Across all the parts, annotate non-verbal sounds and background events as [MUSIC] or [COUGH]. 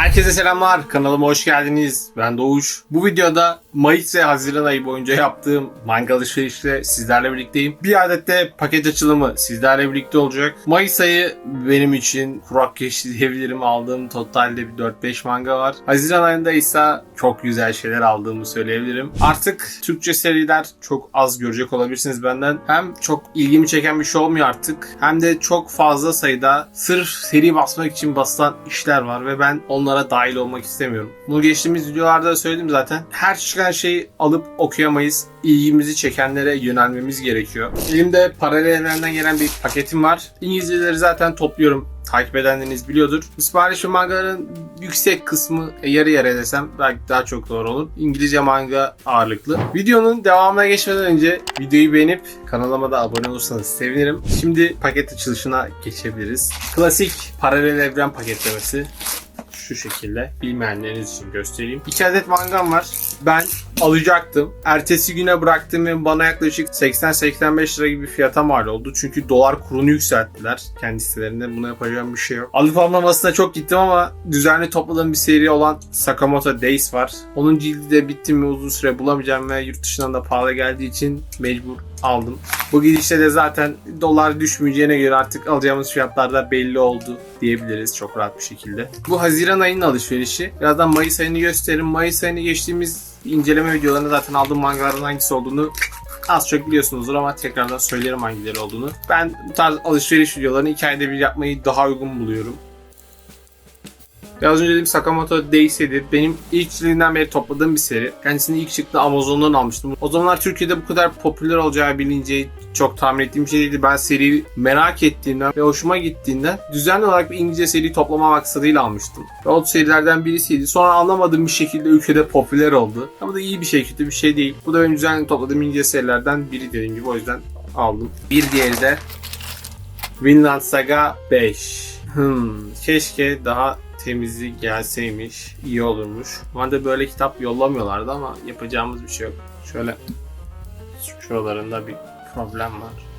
Herkese selamlar. Kanalıma hoş geldiniz. Ben Doğuş. Bu videoda Mayıs ve Haziran ayı boyunca yaptığım manga alışverişle sizlerle birlikteyim. Bir adet de paket açılımı sizlerle birlikte olacak. Mayıs ayı benim için kurak geçti diyebilirim. Aldığım totalde bir 4-5 manga var. Haziran ayında ise çok güzel şeyler aldığımı söyleyebilirim. Artık Türkçe seriler çok az görecek olabilirsiniz benden. Hem çok ilgimi çeken bir şey olmuyor artık. Hem de çok fazla sayıda sırf seri basmak için basılan işler var ve ben onlara dahil olmak istemiyorum. Bunu geçtiğimiz videolarda da söyledim zaten. Her çıkan şeyi alıp okuyamayız. İlgimizi çekenlere yönelmemiz gerekiyor. Elimde paralel evrenden gelen bir paketim var. İngilizceleri zaten topluyorum takip edenleriniz biliyordur. Sipariş ve mangaların yüksek kısmı yarı yarı desem belki daha çok doğru olur. İngilizce manga ağırlıklı. Videonun devamına geçmeden önce videoyu beğenip kanalıma da abone olursanız sevinirim. Şimdi paket açılışına geçebiliriz. Klasik paralel evren paketlemesi şu şekilde bilmeyenleriniz için göstereyim. 2 adet mangam var. Ben alacaktım. Ertesi güne bıraktım ve bana yaklaşık 80-85 lira gibi fiyata mal oldu. Çünkü dolar kurunu yükselttiler kendi sitelerinde. Buna yapacağım bir şey yok. Alıp almamasına çok gittim ama düzenli topladığım bir seri olan Sakamoto Days var. Onun cildi de bitti mi uzun süre bulamayacağım ve yurt dışından da pahalı geldiği için mecbur aldım. Bu gidişte de zaten dolar düşmeyeceğine göre artık alacağımız fiyatlar da belli oldu diyebiliriz çok rahat bir şekilde. Bu Haziran ayının alışverişi. Birazdan Mayıs ayını gösteririm. Mayıs ayını geçtiğimiz inceleme videolarında zaten aldığım mangaların hangisi olduğunu az çok biliyorsunuzdur ama tekrardan söylerim hangileri olduğunu. Ben bu tarz alışveriş videolarını iki ayda bir yapmayı daha uygun buluyorum. Biraz önce dediğim Sakamoto Days'ydi. Benim ilk çizdiğinden beri topladığım bir seri. Kendisini ilk çıktı Amazon'dan almıştım. O zamanlar Türkiye'de bu kadar popüler olacağı bilince çok tahmin ettiğim şey değildi. Ben seriyi merak ettiğimden ve hoşuma gittiğinden düzenli olarak bir İngilizce seri toplama maksadıyla almıştım. Ve o serilerden birisiydi. Sonra anlamadığım bir şekilde ülkede popüler oldu. Ama da iyi bir şey kötü bir şey değil. Bu da benim düzenli topladığım İngilizce serilerden biri dediğim gibi o yüzden aldım. Bir diğeri de Vinland Saga 5. Hmm, keşke daha temizli gelseymiş. iyi olurmuş. Normalde böyle kitap yollamıyorlardı ama yapacağımız bir şey yok. Şöyle şuralarında bir problem var.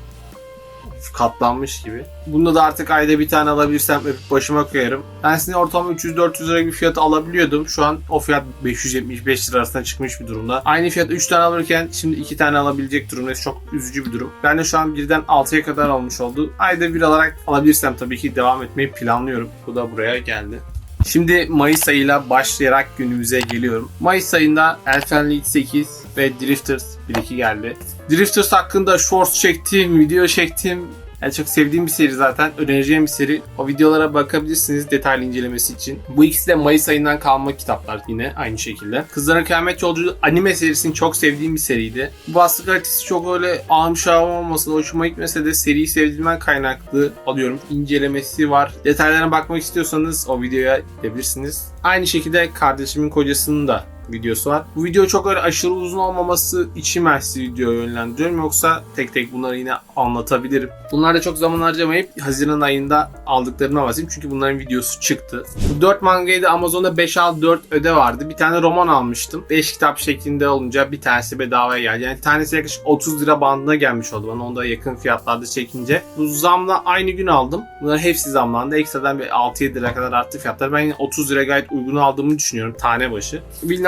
Katlanmış gibi. Bunda da artık ayda bir tane alabilirsem öpüp başıma koyarım. Ben sizin ortalama 300-400 lira bir fiyat alabiliyordum. Şu an o fiyat 575 lira arasında çıkmış bir durumda. Aynı fiyat 3 tane alırken şimdi 2 tane alabilecek durumdayız. Çok üzücü bir durum. Ben de şu an birden 6'ya kadar almış oldu. Ayda bir alarak alabilirsem tabii ki devam etmeyi planlıyorum. Bu da buraya geldi. Şimdi Mayıs ayıyla başlayarak günümüze geliyorum. Mayıs ayında Elfen Lied 8 ve Drifters 1-2 geldi. Drifters hakkında shorts çektim, video çektim. Yani çok sevdiğim bir seri zaten. Önereceğim bir seri. O videolara bakabilirsiniz detaylı incelemesi için. Bu ikisi de Mayıs ayından kalma kitaplar yine aynı şekilde. Kızların Kıyamet Yolculuğu anime serisini çok sevdiğim bir seriydi. Bu baskı kalitesi çok öyle ağım şahım olmasa da hoşuma gitmese de seriyi sevdiğimden kaynaklı alıyorum. İncelemesi var. Detaylarına bakmak istiyorsanız o videoya gidebilirsiniz. Aynı şekilde kardeşimin kocasının da videosu var. Bu video çok öyle aşırı uzun olmaması için sizi videoya yönlendiriyorum. Yoksa tek tek bunları yine anlatabilirim. Bunlarda çok zaman harcamayıp Haziran ayında aldıklarına bahsedeyim. Çünkü bunların videosu çıktı. Bu 4 mangayı da Amazon'da 5 al 4 öde vardı. Bir tane roman almıştım. 5 kitap şeklinde olunca bir tanesi bedavaya geldi. Yani tanesi yaklaşık 30 lira bandına gelmiş oldu bana. Onda yakın fiyatlarda çekince. Bu zamla aynı gün aldım. Bunların hepsi zamlandı. Ekstradan bir 6-7 lira kadar arttı fiyatlar. Ben yine 30 lira gayet uygun aldığımı düşünüyorum tane başı.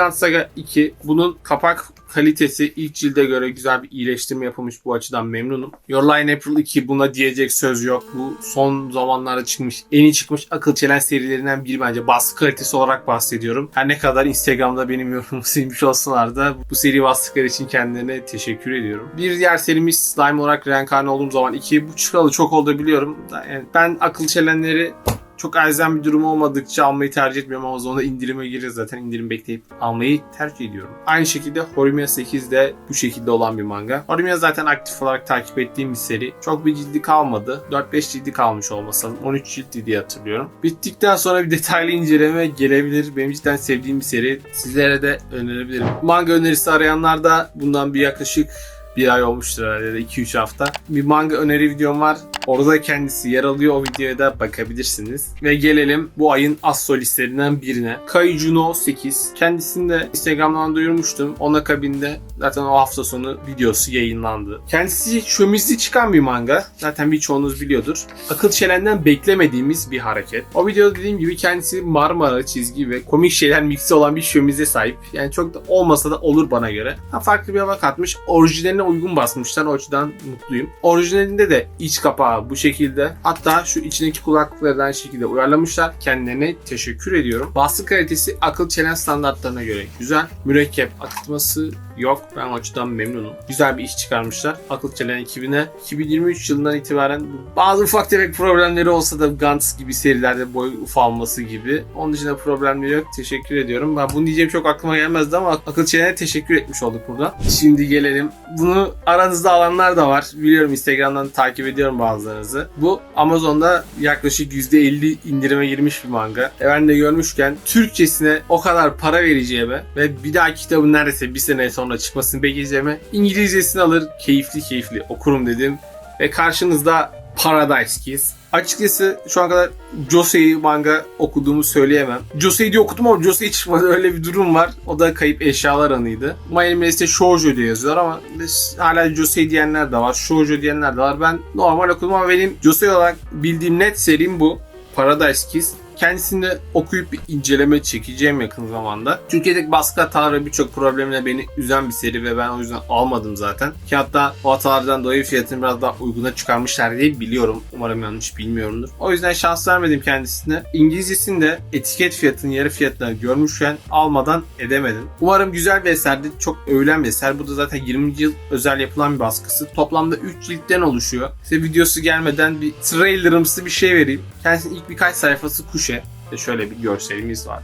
Vinland Saga 2. Bunun kapak kalitesi ilk cilde göre güzel bir iyileştirme yapılmış bu açıdan memnunum. Your in April 2 buna diyecek söz yok. Bu son zamanlarda çıkmış en iyi çıkmış akıl çelen serilerinden biri bence. Baskı kalitesi olarak bahsediyorum. Her ne kadar Instagram'da benim yorumumu [LAUGHS] silmiş olsalar da bu seri bastıkları için kendilerine teşekkür ediyorum. Bir diğer serimiz Slime olarak reenkarne olduğum zaman 2. Bu çıkalı çok oldu biliyorum. Yani ben akıl çelenleri çok elzem bir durum olmadıkça almayı tercih etmiyorum ama sonra indirime girir zaten indirim bekleyip almayı tercih ediyorum. Aynı şekilde Horimiya 8 de bu şekilde olan bir manga. Horimiya zaten aktif olarak takip ettiğim bir seri. Çok bir cildi kalmadı. 4-5 cildi kalmış olmasa 13 cildi diye hatırlıyorum. Bittikten sonra bir detaylı inceleme gelebilir. Benim cidden sevdiğim bir seri. Sizlere de önerebilirim. Manga önerisi arayanlar da bundan bir yaklaşık Bir ay olmuştur herhalde ya da 2-3 hafta. Bir manga öneri videom var. Orada kendisi yer alıyor. O videoya da bakabilirsiniz. Ve gelelim bu ayın az solistlerinden birine. Kaijuno 8. Kendisini de Instagram'dan duyurmuştum. Onun akabinde zaten o hafta sonu videosu yayınlandı. Kendisi şömizli çıkan bir manga. Zaten birçoğunuz biliyordur. Akıl çelenden beklemediğimiz bir hareket. O videoda dediğim gibi kendisi Marmara çizgi ve komik şeyler miksi olan bir şömize sahip. Yani çok da olmasa da olur bana göre. Ha, farklı bir hava katmış. Orijinaline uygun basmışlar. O açıdan mutluyum. Orijinalinde de iç kapağı bu şekilde. Hatta şu içindeki kulaklıkları aynı şekilde uyarlamışlar. Kendilerine teşekkür ediyorum. Baskı kalitesi akıl çelen standartlarına göre güzel. Mürekkep akıtması yok. Ben o açıdan memnunum. Güzel bir iş çıkarmışlar. Akıl çelen ekibine 2023 yılından itibaren bazı ufak tefek problemleri olsa da Gantz gibi serilerde boy ufalması gibi. Onun dışında problemleri yok. Teşekkür ediyorum. Ben bunu diyeceğim çok aklıma gelmezdi ama akıl çelene teşekkür etmiş olduk burada. Şimdi gelelim. Bunu aranızda alanlar da var. Biliyorum Instagram'dan takip ediyorum bazılarınızı. Bu Amazon'da yaklaşık %50 indirime girmiş bir manga. E ben de görmüşken Türkçesine o kadar para vereceğime ve bir daha kitabın neredeyse bir sene sonra çıkmasını bekleyeceğime İngilizcesini alır keyifli keyifli okurum dedim. Ve karşınızda Paradise Kiss. Açıkçası şu ana kadar Josei manga okuduğumu söyleyemem. Josei diye okudum ama Josei çıkmadı öyle bir durum var. O da kayıp eşyalar anıydı. My Anime List'te Shoujo diye yazıyorlar ama hala Josei diyenler de var. Shoujo diyenler de var. Ben normal okudum ama benim Josei olarak bildiğim net serim bu. Paradise Kiss. Kendisini okuyup bir inceleme çekeceğim yakın zamanda. Türkiye'deki baskı hataları birçok problemle beni üzen bir seri ve ben o yüzden almadım zaten. Ki hatta o hatalardan dolayı fiyatını biraz daha uyguna çıkarmışlar diye biliyorum. Umarım yanlış bilmiyorumdur. O yüzden şans vermedim kendisine. İngilizcesini de etiket fiyatının yarı fiyatına görmüşken almadan edemedim. Umarım güzel bir eserdi. Çok övülen bir eser. Bu da zaten 20. yıl özel yapılan bir baskısı. Toplamda 3 ciltten oluşuyor. Size videosu gelmeden bir trailerımsı bir şey vereyim. Kendisinin ilk birkaç sayfası kuşe. Ve şöyle bir görselimiz var.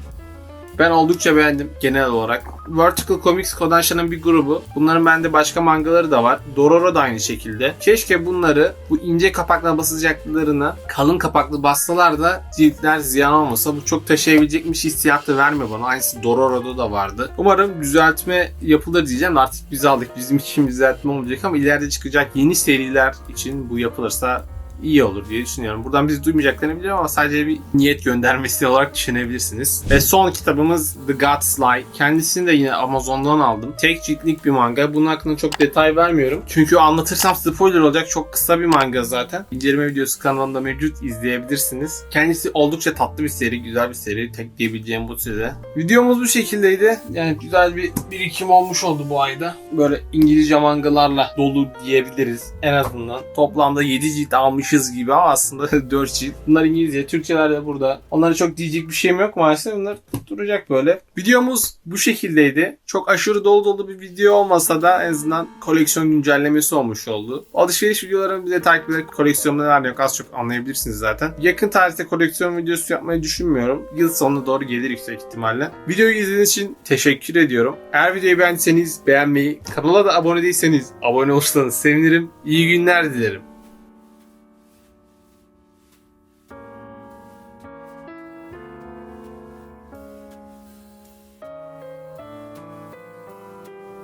Ben oldukça beğendim genel olarak. Vertical Comics Kodanshi'nin bir grubu. Bunların bende başka mangaları da var. Dororo da aynı şekilde. Keşke bunları bu ince kapakla basacaklarına kalın kapaklı bassalar da ciltler ziyan olmasa. Bu çok taşıyabilecekmiş hissiyatı verme bana. Aynısı Dororo'da da vardı. Umarım düzeltme yapılır diyeceğim. Artık biz aldık. Bizim için düzeltme olmayacak ama ileride çıkacak yeni seriler için bu yapılırsa iyi olur diye düşünüyorum. Buradan biz duymayacaklarını biliyorum ama sadece bir niyet göndermesi olarak düşünebilirsiniz. Ve son kitabımız The God's Lie. Kendisini de yine Amazon'dan aldım. Tek ciltlik bir manga. Bunun hakkında çok detay vermiyorum. Çünkü anlatırsam spoiler olacak. Çok kısa bir manga zaten. İnceleme videosu kanalında mevcut izleyebilirsiniz. Kendisi oldukça tatlı bir seri, güzel bir seri. Tek diyebileceğim bu size. Videomuz bu şekildeydi. Yani güzel bir birikim olmuş oldu bu ayda. Böyle İngilizce mangalarla dolu diyebiliriz en azından. Toplamda 7 cilt almış almışız gibi ama aslında [LAUGHS] 4 cilt. Bunlar İngilizce, Türkçeler de burada. Onlara çok diyecek bir şeyim yok maalesef. Bunlar duracak böyle. Videomuz bu şekildeydi. Çok aşırı dolu dolu bir video olmasa da en azından koleksiyon güncellemesi olmuş oldu. Alışveriş videolarımı bize takip ederek koleksiyonda neler yok az çok anlayabilirsiniz zaten. Yakın tarihte koleksiyon videosu yapmayı düşünmüyorum. Yıl sonuna doğru gelir yüksek ihtimalle. Videoyu izlediğiniz için teşekkür ediyorum. Eğer videoyu beğendiyseniz beğenmeyi, kanala da abone değilseniz abone olursanız sevinirim. İyi günler dilerim.